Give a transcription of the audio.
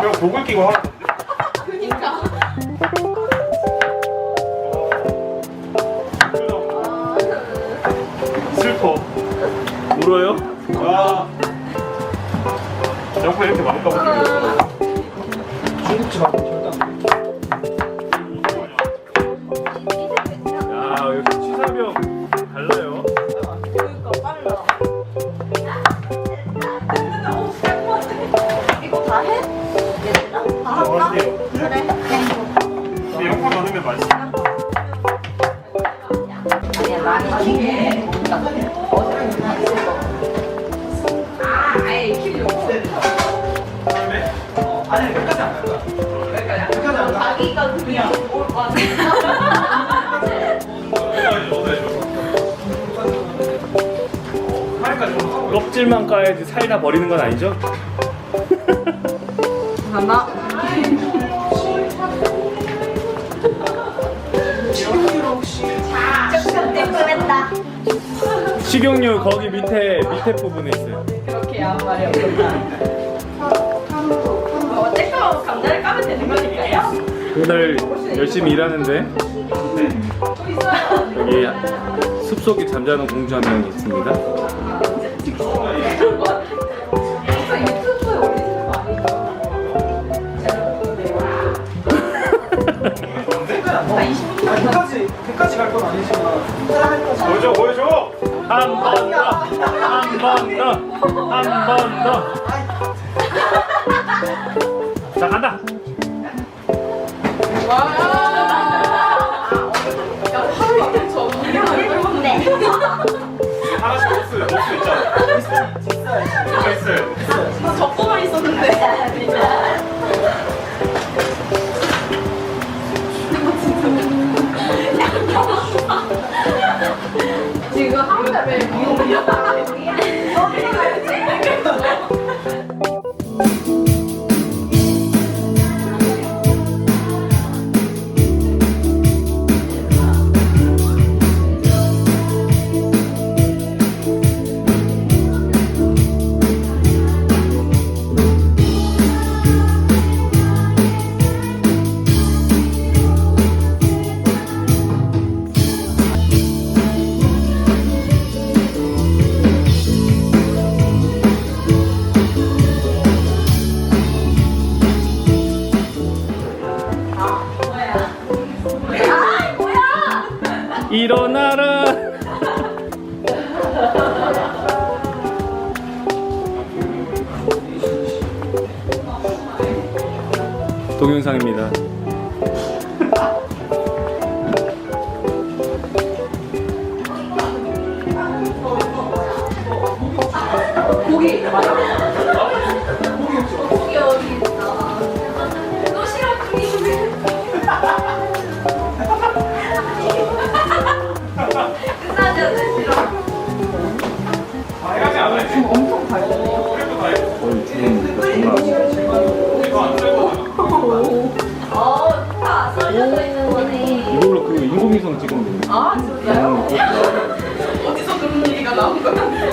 그냥 목을 끼고 하는 건데? 그니까. 슬퍼. 울어요? 와. 영화 이렇게 많을까 보네. 중국집 하고 절대 안 돼. 야, 역시 취사병 달라요. 그니까 빨라. 이거 다 해? 아, 아예 아니 안 안. 자기가 그냥 올 거야. 넣어. 껍질만 까야지 살다 버리는 건 아니죠? 조 식용유 거기 밑에 밑에 부분에 있어요. 그렇게 아무 말이 없었다. 어, 떼거 감자를 까면 되는 거니까요? 오늘 열심히 일하는데 여기 숲속에 잠자는 공주 한명 있습니다. 이거 유튜브에 올리시는 거 아니죠? 끝까지 안 가. 아니, 끝까지 끝까지 갈 건 아니지만 보여줘 보여줘 한 번 더 한 번 더 한 번 더 자 간다 네. 하나씩 없어요 없어 있잖아 있어요 있어요 적고만 있었는데. 일어나라. 동영상입니다. 고기 지금. 아, 진짜요? 음. 어디서 그런 얘기가 나온 거야?